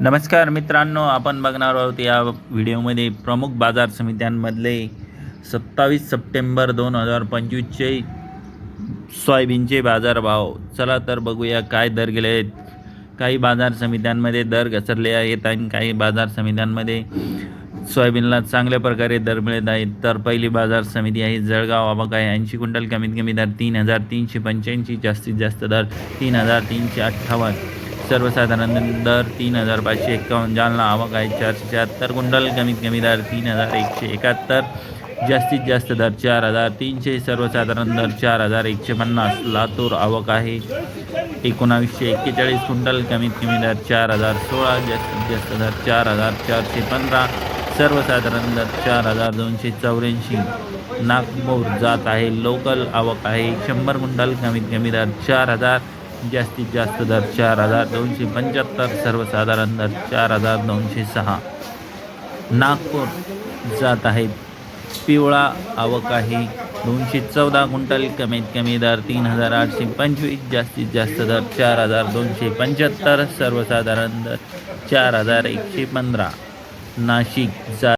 नमस्कार मित्रांनो आपण बघणार आहोत या व्हिडिओमध्ये प्रमुख बाजार समित्यांमधले सत्तावीस सप्टेंबर दोन हजार पंचवीसचे सोयाबीनचे बाजारभाव. चला तर बघूया काय दर गेले आहेत. काही बाजार समित्यांमध्ये दर घसरले आहेत आणि काही बाजार समित्यांमध्ये सोयाबीनला चांगल्या प्रकारे दर मिळत आहेत. तर पहिली बाजार समिती आहे जळगाव आबाक आहे. ऐंशी क्विंटल कमीत कमी दर तीन हजार तीनशे पंच्याऐंशी जास्तीत जास्त दर तीन हजार तीनशे अठ्ठावन्न. सर्वसाधारण दर तीन हजार पाचशे एक्कावन्न जालना आवक आहे चारशे शहात्तर गुंडल कमीत कमी दर तीन हजार एकशे एकाहत्तर जास्तीत जास्त दर चार हजार तीनशे सर्वसाधारण दर चार हजार एकशे पन्नास लातूर आवक आहे एकोणावीसशे एक्केचाळीस क्विंटल कमीत कमी दर चार हजार सोळा जास्तीत जास्त दर चार हजार चारशे पंधरा सर्वसाधारण दर चार हजार दोनशे चौऱ्याऐंशी. नागपूर जात आहे लोकल आवक आहे शंभर क्विंटल कमीत कमी दर चार हजार जास्तीत जास्त दर चार हजार दोनशे पंच्याहत्तर सर्वसाधारण दर चार हजार दोनशे सहा. नागपूर जात आहेत पिवळा आवक आहे दोनशे चौदा क्विंटल कमीत कमी दर तीन हजार आठशे पंचवीस जास्तीत जास्त दर चार हजार दोनशे पंच्याहत्तर सर्वसाधारण दर चार हजार एकशे पंधरा. नाशिक जा